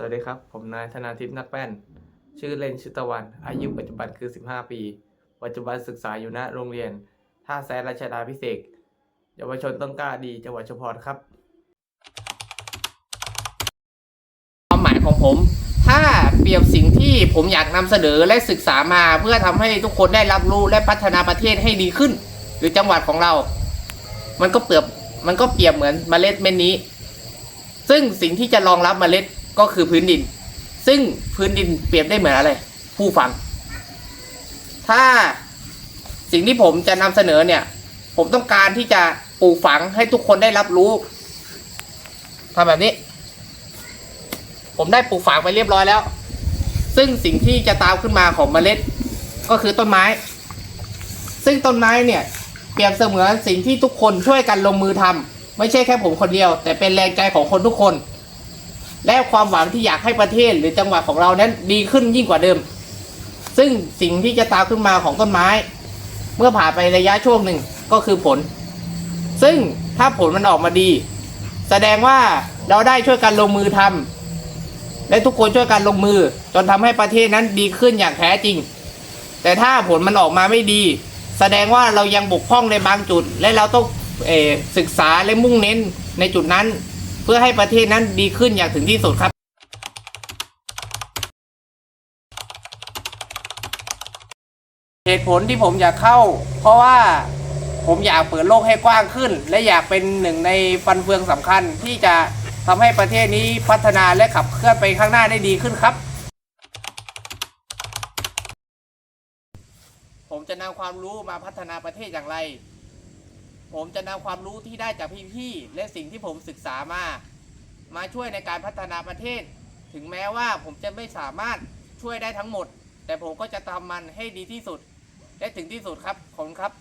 สวัสดีครับ ผมนายธนาทิพย์นักแป้น ชื่อเล่นชื่อตะวัน อายุปัจจุบันคือ 15 ปี ปัจจุบันศึกษาอยู่ณโรงเรียน ท่าแซนรัชดาพิเศษเยาวชนต้นกล้าดีจังหวัดชุมพรครับ ความหมายของผม ถ้าเปรียบสิ่งที่ผมอยากนำเสนอและศึกษามา เพื่อทำให้ทุกคนได้รับรู้และพัฒนาประเทศให้ดีขึ้น หรือจังหวัดของเรา มันก็เปรียบมันก็เปรียบเหมือนเมล็ดเม็ดนี้ ซึ่งสิ่งที่จะรองรับเมล็ด ก็คือพื้นดิน ซึ่งพื้นดินเปรียบได้เหมือนอะไร ผู้ฟัง ถ้าสิ่งที่ผมจะนำเสนอเนี่ย ผมต้องการที่จะปลูกฝังให้ทุกคนได้รับรู้ทำแบบนี้ ผมได้ปลูกฝังไปเรียบร้อยแล้ว ซึ่งสิ่งที่จะตามขึ้นมาของเมล็ด ก็คือต้นไม้ ซึ่งต้นไม้เนี่ย เปรียบเสมือนสิ่งที่ทุกคนช่วยกันลงมือทำไม่ใช่แค่ผมคนเดียว แต่เป็นแรงใจของคนทุกคน และความหวังที่อยากให้ประเทศหรือจังหวัดของเรานั้นดีขึ้นยิ่งกว่าเดิม ซึ่งสิ่งที่จะตามขึ้นมาของต้นไม้ เมื่อผ่านไประยะช่วงหนึ่งก็คือผล ซึ่งถ้าผลมันออกมาดี แสดงว่าเราได้ช่วยกันลงมือทำและทุกคนช่วยกันลงมือ จนทำให้ประเทศนั้นดีขึ้นอย่างแท้จริง แต่ถ้าผลมันออกมาไม่ดี แสดงว่าเรายังบกพร่องในบางจุด และเราต้องศึกษาและมุ่งเน้นในจุดนั้น พื่อให้ประเทศนั้นดีขึ้นอย่างถึงที่สุดครับเหตุผลที่ผมอยากเข้า เพราะว่าผมอยากเปิดโลกให้กว้างขึ้น และอยากเป็นหนึ่งในฟันเฟืองสำคัญที่จะทำให้ประเทศนี้พัฒนาและขับเคลื่อนไปข้างหน้าได้ดีขึ้นครับ ผมจะนำความรู้มาพัฒนาประเทศอย่างไร ผมจะนำความรู้ที่ได้จากพี่ๆและสิ่งที่ผมศึกษามา มาช่วยในการพัฒนาประเทศ ถึงแม้ว่าผมจะไม่สามารถช่วยได้ทั้งหมด แต่ผมก็จะทำมันให้ดีที่สุด และถึงที่สุดครับ ขอบคุณครับ